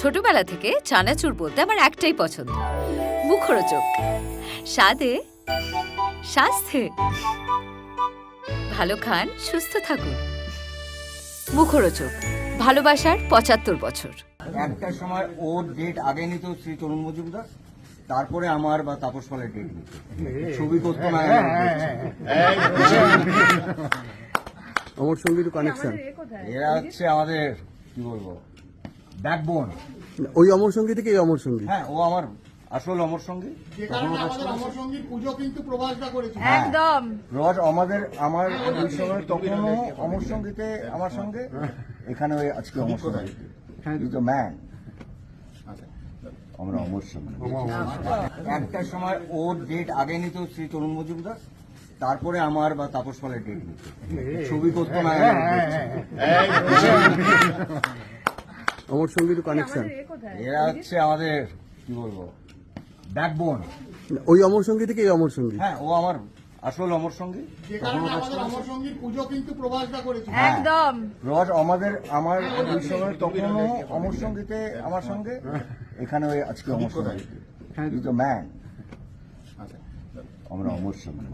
ছোটবেলা থেকে চানাচুর বলতে আমার একটাই পছন্দ। মুখরোচক। স্বাদে স্বাস্থ্যে ভালো খান সুস্থ থাকুন। মুখরোচক। ভালোবাসার পঁচাত্তর বছর। একটা সময় ওর ডেট আগে নিত শ্রী তরুণ মজুমদার তারপরে আমার বা তাপস পালের ডেট নিত। ছবি করতো না অমর সঙ্গীর কানেকশন এরা হচ্ছে আমাদের কি বলব ব্যাকবোন ওই অমর সঙ্গী থেকে এই অমর সঙ্গী? হ্যাঁ ও আমার আসল অমর সঙ্গী। যে কারণে আমাদের অমর সঙ্গীর পুজো কিন্তু প্রভাসদা করেছে। একদম। রজ আমাদের আমার ওই সময় তখনও অমর সঙ্গীতে আমার সঙ্গে। এখানে ওই আজকে অমর সঙ্গী। ইজ দ্য ম্যান আমরা অমর সঙ্গী। একটার সময় ওর ডেট আগে নিত শ্রী তরুণ মজুমদার। তারপরে আমার বা তাপস পালের ডেট নিত। ছবি করতো না। অমর সঙ্গীর কানেকশন এরা হচ্ছে আমাদের কি বলব ব্যাকবোন ওই অমর সঙ্গী থেকে এই অমর সঙ্গী? হ্যাঁ ও আমার আসল অমর সঙ্গী। যে কারণে আমাদের অমর সঙ্গীর পুজো কিন্তু প্রভাসদা করেছে। একদম। রজ আমাদের আমার ওই সময় তখনও অমর সঙ্গীতে আমার সঙ্গে এখানে ওই আজকে অমর সঙ্গী ম্যান আমরা অমর সঙ্গী।